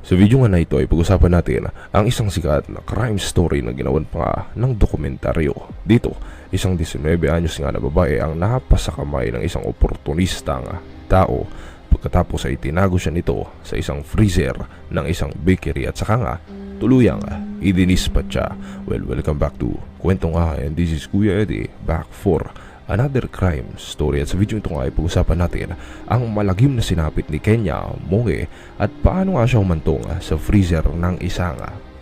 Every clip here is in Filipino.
Sa video nga na ito ay pag-usapan natin ang isang sikat na crime story na ginawan pa ng dokumentaryo. Dito, isang 19 anyos nga na babae ang napasa kamay ng isang oportunistang tao pagkatapos ay tinago siya nito sa isang freezer ng isang bakery at saka nga tuluyang idinispat siya. Well, welcome back to Kwento nga and this is Kuya Eddie back for another crime story at sa video ito nga ay pag-usapan natin ang malagim na sinapit ni Kenya Monge at paano nga siya humantong sa freezer ng isang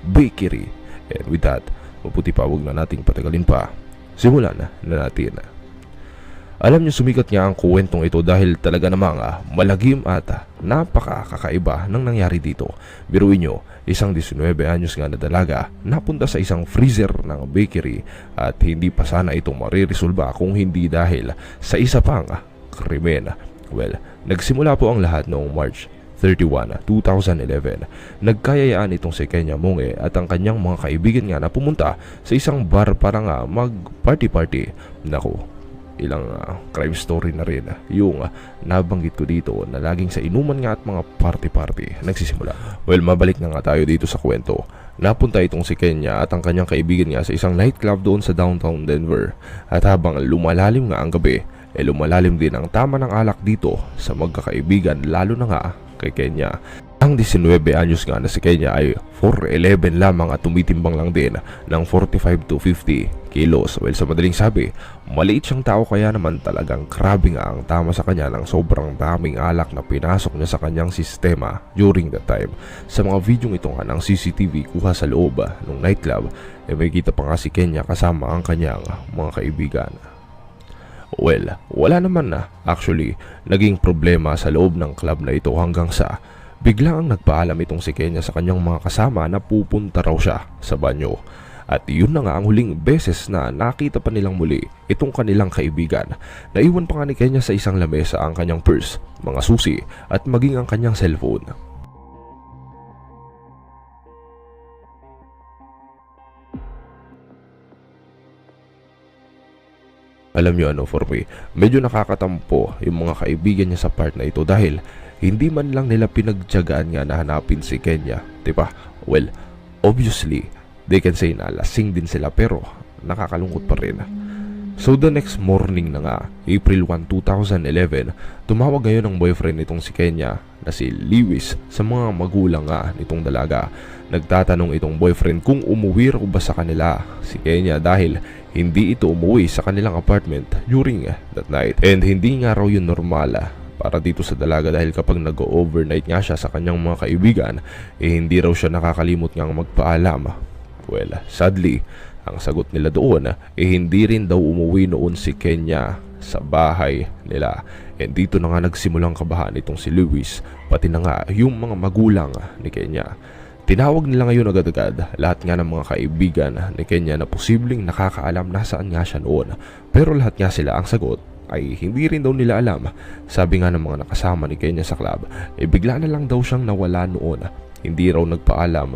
bakery. And with that, maputi pa huwag na nating patagalin pa. Simulan na natin. Alam niyo sumikat nga ang kuwentong ito dahil talaga namang ah, malagim at ah, napakakakaiba ng nangyari dito. Biruin nyo, isang 19 anyos nga na dalaga napunta sa isang freezer ng bakery at hindi pa sana itong mariresolba kung hindi dahil sa isa pang ah, krimen. Well, nagsimula po ang lahat noong March 31, 2011. Nagkayayaan itong si Kenya Monge at ang kanyang mga kaibigan nga na pumunta sa isang bar para nga mag-party-party. Nako, ilang ah, crime story na rin ah, yung ah, nabanggit ko dito na laging sa inuman nga at mga party-party nagsisimula. Well, mabalik na nga tayo dito sa kwento. Napunta itong si Kenya at ang kanyang kaibigan nga sa isang nightclub doon sa downtown Denver. At habang lumalalim nga ang gabi, eh lumalalim din ang tama ng alak dito sa magkakaibigan lalo na nga kay Kenya. Ang 19 anyos nga na si Kenya ay 4'11 lamang at tumitimbang lang din ng 45 to 50 kilos. Well, sa madaling sabi, maliit siyang tao kaya naman talagang grabe nga ang tama sa kanya ng sobrang daming alak na pinasok niya sa kanyang sistema during the time. Sa mga video ito nga ng CCTV kuha sa loob ng nightclub, eh may kita pa nga si Kenya kasama ang kanyang mga kaibigan. Well, wala naman na. Actually, naging problema sa loob ng club na ito hanggang sa bigla ang nagpaalam itong si Kenya sa kanyang mga kasama na pupunta raw siya sa banyo. At yun na nga ang huling beses na nakita pa nilang muli itong kanilang kaibigan. Naiwan pa nga ni Kenya sa isang lamesa ang kanyang purse, mga susi at maging ang kanyang cellphone. Alam niyo ano for me, medyo nakakatampo yung mga kaibigan niya sa part na ito dahil hindi man lang nila pinagtyagaan nga na hanapin si Kenya, 'di ba? Well, obviously, they can say na lasing din sila pero nakakalungkot pa rin. So the next morning na nga, April 1, 2011, tumawag ngayon ang boyfriend nitong si Kenya na si Lewis sa mga magulang nga nitong dalaga. Nagtatanong itong boyfriend kung umuwi raw ba sa kanila si Kenya dahil hindi ito umuwi sa kanilang apartment during that night. And hindi nga raw yun normal para dito sa dalaga dahil kapag nag-overnight nga siya sa kanyang mga kaibigan, eh hindi raw siya nakakalimot ngang magpaalam. Well, sadly, ang sagot nila doon eh hindi rin daw umuwi noon si Kenya sa bahay nila. And dito na nga nagsimulang kabahan itong si Lewis, pati na nga yung mga magulang ni Kenya. Tinawag nila ngayon agad-agad lahat nga ng mga kaibigan ni Kenya na posibleng nakakaalam nasaan nga siya noon. Pero lahat nga sila ang sagot ay hindi rin daw nila alam. Sabi nga ng mga nakasama ni Kenya sa club, eh bigla na lang daw siyang nawala noon. Hindi raw nagpaalam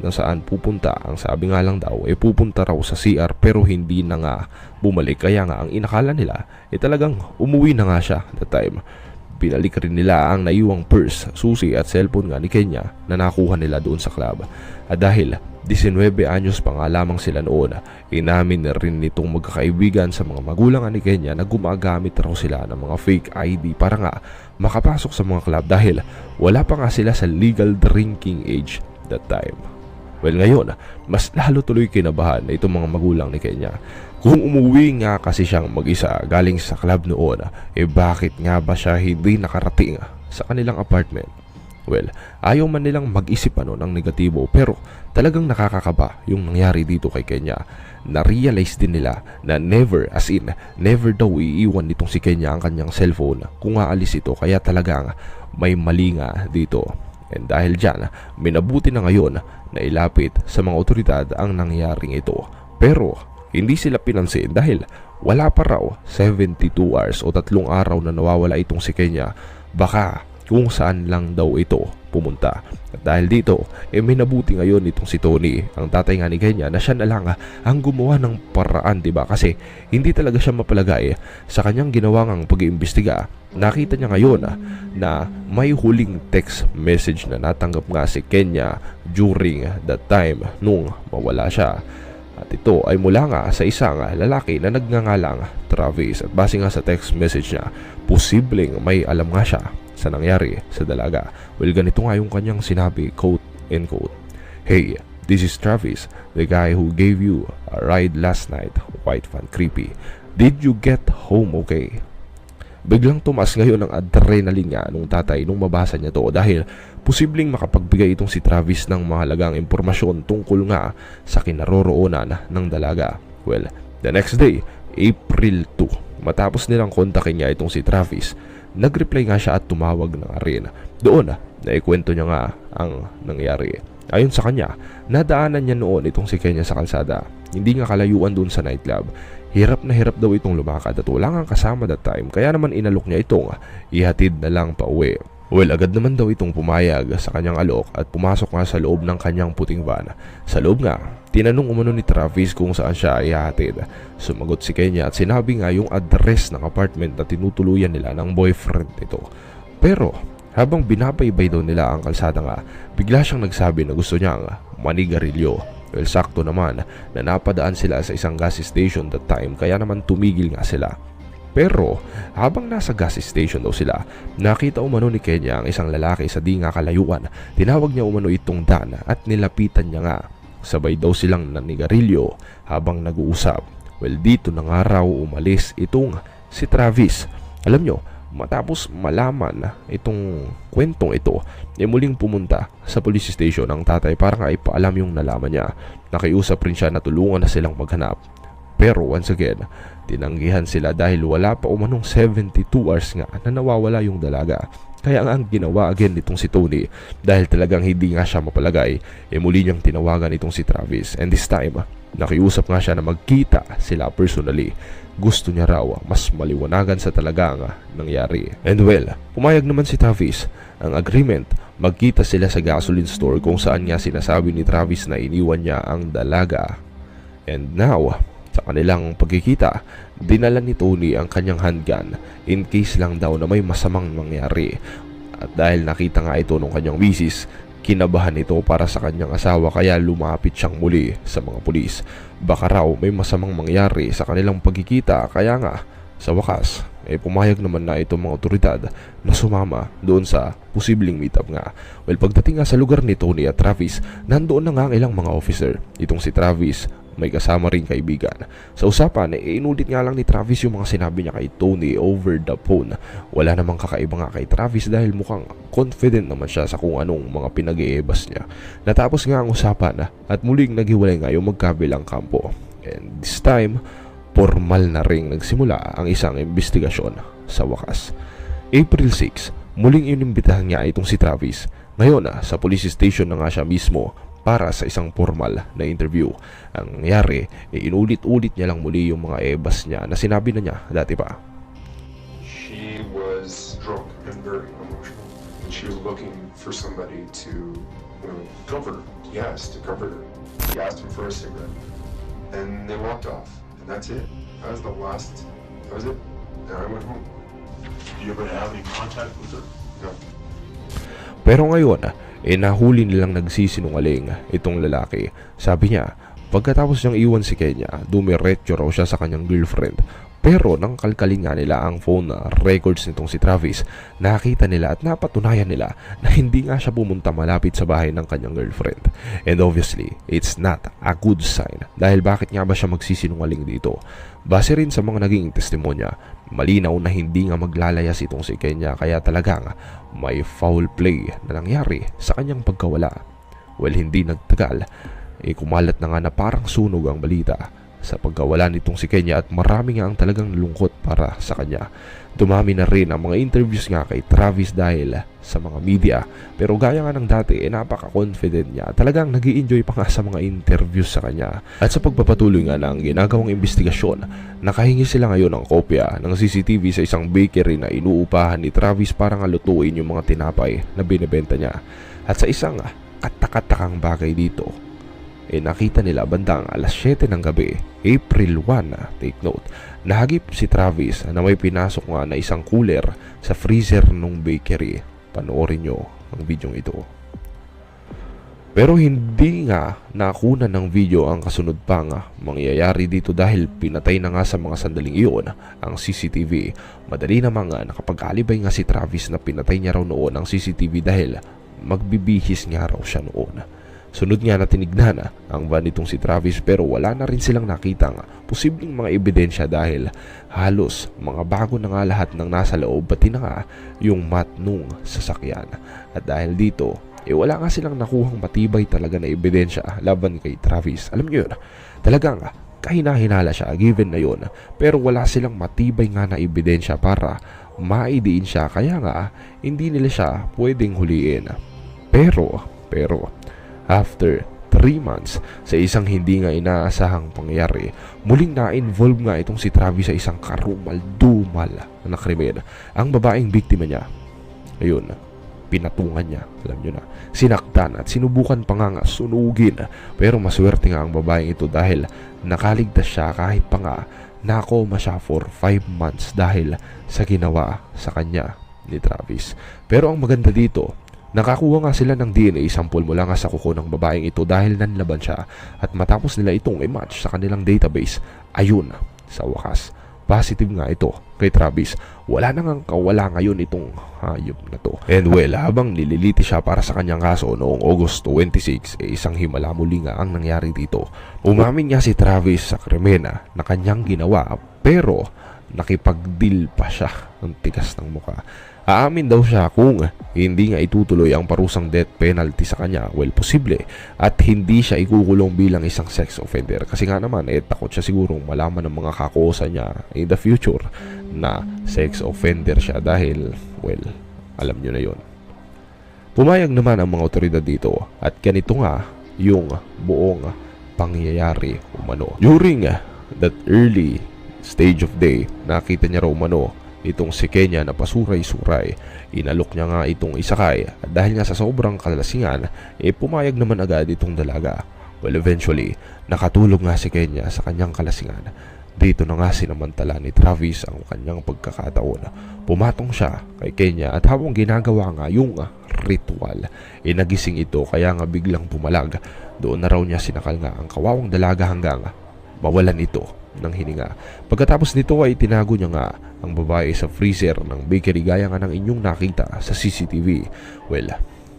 na saan pupunta. Ang sabi nga lang daw, eh pupunta raw sa CR pero hindi na nga bumalik. Kaya nga ang inakala nila, eh talagang umuwi na nga siya that time. Pinalik rin nila ang naiwang purse, susi at cellphone nga ni Kenya na nakuha nila doon sa club. At dahil 19 anyos pa nga lamang sila noon, inamin na rin nitong magkakaibigan sa mga magulang ni Kenya na gumagamit raw sila ng mga fake ID para nga makapasok sa mga club dahil wala pa nga sila sa legal drinking age that time. Well ngayon, mas lalo tuloy kinabahan na itong mga magulang ni Kenya. Kung umuwi nga kasi siyang mag-isa galing sa club noon, eh bakit nga ba siya hindi nakarating sa kanilang apartment? Well, ayaw man nilang mag-isip ano ng negatibo pero talagang nakakakaba yung nangyari dito kay Kenya. Na-realize din nila na never, as in, never daw iiwan nitong si Kenya ang kanyang cellphone kung aalis ito kaya talagang may mali nga dito. And dahil dyan, minabuti na ngayon na ilapit sa mga otoridad ang nangyaring ito. Pero hindi sila pinansin dahil wala pa raw 72 hours o tatlong araw na nawawala itong si Kenya. Baka kung saan lang daw ito pumunta. Dahil dito, eh may nabuti ngayon itong si Tony, ang tatay nga ni Kenya na siya na lang ah, ang gumawa ng paraan, 'di ba? Kasi hindi talaga siya mapalagay sa kanyang ginawang pag-iimbestiga. Nakita niya ngayon ah, na may huling text message na natanggap nga si Kenya during that time nung mawala siya. At ito ay mula nga sa isang lalaki na nagngangalang Travis. At base nga sa text message niya, posibleng may alam nga siya sa nangyari sa dalaga. Well, ganito nga yung kanyang sinabi, quote and quote. Hey, this is Travis, the guy who gave you a ride last night. Quite fun, creepy. Did you get home okay? Biglang tumaas ngayon ang adrenaline nga nung tatay nung mabasa niya to dahil posibleng makapagbigay itong si Travis ng mahalagang impormasyon tungkol nga sa kinaroroonan ng dalaga. Well, the next day, April 2, matapos nilang kontakin niya itong si Travis, nag-reply nga siya at tumawag na nga rin. Doon, naikwento niya nga ang nangyari. Ayon sa kanya, nadaanan niya noon itong si Kenya sa kalsada. Hindi nga kalayuan doon sa nightclub. Hirap na hirap daw itong lumakad at wala nga kasama that time kaya naman inalok niya itong ihatid na lang pa uwi. Well, agad naman daw itong pumayag sa kanyang alok at pumasok nga sa loob ng kanyang puting van. Sa loob nga, tinanong umano ni Travis kung saan siya ihatid. Sumagot si Kenya at sinabi nga yung address ng apartment na tinutuluyan nila ng boyfriend nito. Pero, habang binabaybay daw nila ang kalsada nga, bigla siyang nagsabi na gusto niyang manigarilyo. Well, sakto naman na napadaan sila sa isang gas station that time kaya naman tumigil nga sila. Pero habang nasa gas station daw sila, nakita umano ni Kenya ang isang lalaki sa di nga kalayuan. Tinawag niya umano itong Dan at nilapitan niya nga. Sabay daw silang nanigarilyo habang nag-uusap. Well dito na nga raw umalis itong si Travis. Alam nyo, matapos malaman itong kwentong ito, ay muling pumunta sa police station ang tatay para nga ipaalam yung nalaman niya. Nakiusap rin siya na tulungan na silang maghanap. Pero once again, tinanggihan sila dahil wala pa umanong 72 hours nga na nawawala yung dalaga. Kaya nga ang ginawa again nitong si Tony dahil talagang hindi nga siya mapalagay, e muli niyang tinawagan itong si Travis. And this time, nakiusap nga siya na magkita sila personally. Gusto niya raw mas maliwanagan sa talagang nangyari. And well, pumayag naman si Travis. Ang agreement, magkita sila sa gasoline store kung saan niya sinasabi ni Travis na iniwan niya ang dalaga. And now, sa kanilang pagkikita, dinala ni Tony ang kanyang handgun in case lang daw na may masamang mangyari. At dahil nakita nga ito ng kanyang misis, kinabahan ito para sa kanyang asawa kaya lumapit siyang muli sa mga pulis. Baka raw may masamang mangyari sa kanilang pagkikita kaya nga sa wakas eh pumayag naman na itong mga otoridad na sumama doon sa posibleng meetup nga. Well pagdating nga sa lugar ni Tony at Travis, nandoon na nga ang ilang mga officer. Itong si Travis, may kasama rin kaibigan. Sa usapan, eh, inulit nga lang ni Travis yung mga sinabi niya kay Tony over the phone. Wala namang kakaiba nga kay Travis dahil mukhang confident naman siya sa kung anong mga pinag-iebas niya. Natapos nga ang usapan at muling naghiwalay nga yung magkabilang kampo. And this time, formal na ring nagsimula ang isang investigasyon sa wakas. April 6, muling inimbitahan niya itong si Travis. Ngayon, sa police station na nga siya mismo para sa isang formal na interview. Ang nangyari, e inulit-ulit niya lang muli yung mga ebas niya na sinabi na niya dati pa. She was drunk and very emotional. And she was looking for somebody to, you know, her. Yes, to comfort her. He asked him for a cigarette. And they walked off. And that's it. That was the last, that was it. And I went home. Do you ever have any contact with her? No. Pero ngayon, eh nahuli nilang nagsisinungaling itong lalaki. Sabi niya, pagkatapos niyang iwan si Kenya, dumiretso raw siya sa kanyang girlfriend. Pero nang kalkalin nga nila ang phone records nitong si Travis, nakita nila at napatunayan nila na hindi nga siya pumunta malapit sa bahay ng kanyang girlfriend. And obviously, it's not a good sign. Dahil bakit nga ba siya magsisinungaling dito? Base rin sa mga naging testimonya, malinaw na hindi nga maglalayas itong si Kenya. Kaya talagang may foul play na nangyari sa kanyang pagkawala. Well, hindi nagtagal, eh na nga na parang sunog ang balita sa pagkawala nitong si Kenya at marami nga ang talagang lungkot para sa kanya. Dumami na rin ang mga interviews nga kay Travis dahil sa mga media. Pero gaya nga ng dati, eh, napaka-confident niya. Talagang nag enjoy pa nga sa mga interviews sa kanya. At sa pagpapatuloy nga ng ginagawang investigasyon, nakahingi sila ngayon ng kopya ng CCTV sa isang bakery na inuupahan ni Travis para nga lutuin yung mga tinapay na binibenta niya. At sa isang katakatakang bagay dito, eh nakita nila bandang alas 7 ng gabi, April 1, ah, take note, nahagip si Travis na may pinasok nga na isang cooler sa freezer ng bakery. Panoorin nyo ang video ito. Pero hindi nga nakunan ng video ang kasunod pa nga mangyayari dito dahil pinatay na nga sa mga sandaling iyon ang CCTV. Madali namang nga nakapag-alibay nga si Travis na pinatay niya raw noon ang CCTV dahil magbibihis nga raw siya noon. Sunod nga na tinignan ang van nitong si Travis pero wala na rin silang nakitang posibleng mga ebidensya dahil halos mga bago na nga lahat ng nasa loob pati na nga yung mat nung sasakyan. At dahil dito, eh wala nga silang nakuhang matibay talaga na ebidensya laban kay Travis. Alam niyo yun, talagang kahina-hinala siya given na yun pero wala silang matibay nga na ebidensya para maidiin siya kaya nga hindi nila siya pwedeng huliin. Pero, pero, after 3 months sa isang hindi nga inaasahang pangyayari, muling na-involve nga itong si Travis sa isang karumal-dumal na krimen. Ang babaeng biktima niya, ayun, pinatungan niya, alam nyo na, sinaktan at sinubukan pa nga nga sunugin. Pero maswerte nga ang babaeng ito dahil nakaligtas siya kahit pa nga nakoma siya for 5 months dahil sa ginawa sa kanya ni Travis. Pero ang maganda dito, nakakuha nga sila ng DNA sample mula nga sa kuko ng babaeng ito dahil nanlaban siya at matapos nila itong i-match sa kanilang database, ayun, sa wakas, positive nga ito kay Travis. Wala na ngang kawala ngayon itong hayop na to. And well, habang nililiti siya para sa kanyang kaso noong August 26, eh, isang himala muli nga ang nangyari dito. Umamin nga si Travis sa kremena na kanyang ginawa pero nakipag-deal pa siya ng tigas ng muka. Aamin daw siya kung hindi nga itutuloy ang parusang death penalty sa kanya, well, posible, at hindi siya ikukulong bilang isang sex offender. Kasi nga naman, eh, takot siya sigurong malaman ng mga kakusa niya in the future na sex offender siya dahil, well, alam nyo na yon. Pumayag naman ang mga otoridad dito at ganito nga yung buong pangyayari umano. During that early stage of day, nakita niya raw umano itong si Kenya na pasuray-suray. Inalok niya nga itong isakay at dahil nga sa sobrang kalasingan, eh pumayag naman agad itong dalaga. Well, eventually, nakatulog nga si Kenya sa kanyang kalasingan. Dito na nga sinamantala ni Travis ang kanyang pagkakataon. Pumatong siya kay Kenya at habang ginagawa nga yung ritual, eh nagising ito kaya nga biglang pumalag. Doon na raw niya sinakal nga ang kawawang dalaga hanggang mawalan ito ng hininga. Pagkatapos nito ay tinago niya nga ang babae sa freezer ng bakery gaya nga ng inyong nakita sa CCTV. Well,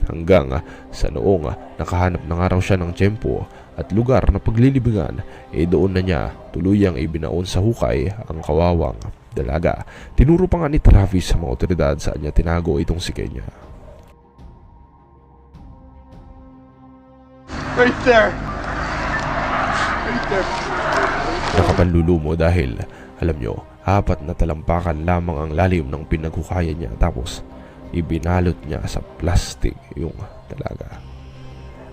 hanggang sa noong ah, nakahanap na nga raw siya ng tiyempo at lugar na paglilibingan, eh doon na niya tuluyang ibinaon sa hukay ang kawawang dalaga. Tinuro pa nga ni Travis sa mga otoridad saan niya tinago itong si Kenya. Right there. Right there. Nakapanlulumo dahil, alam nyo, apat na talampakan lamang ang lalim ng pinaghukaya niya tapos ibinalot niya sa plastic yung dalaga.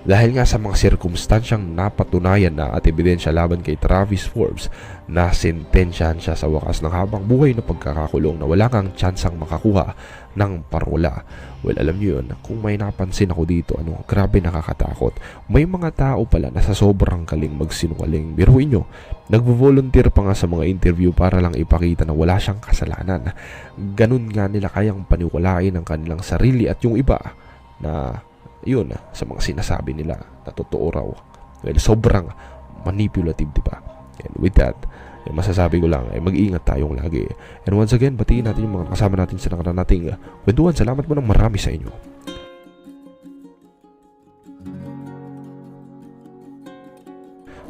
Dahil nga sa mga sirkumstansyang napatunayan na at ebidensya laban kay Travis Forbes na sentensyahan siya sa wakas ng habang buhay na pagkakakulong na wala kang tsansang makakuha ng parola. Well, alam niyo yun, kung may napansin ako dito, ano, grabe nakakatakot. May mga tao pala na sa sobrang kaling magsinungaling. Biruin nyo, nagvo-volunteer pa nga sa mga interview para lang ipakita na wala siyang kasalanan. Ganun nga nila kayang paniwalain ang kanilang sarili at yung iba na yun sa mga sinasabi nila na totoo raw. Well, sobrang manipulative, di ba? And with that, eh, masasabi ko lang, eh, mag-iingat tayong lagi. And once again, batiin natin yung mga kasama natin sa nakaraan nating uh, kwentuhan. Salamat po ng marami sa inyo.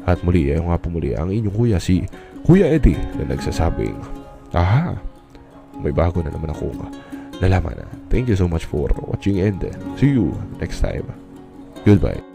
At muli, ayaw nga po muli ang inyong kuya si Kuya Eddie na nagsasabing, Aha, may bago na naman akong nalaman. Thank you so much for watching and see you next time. Goodbye.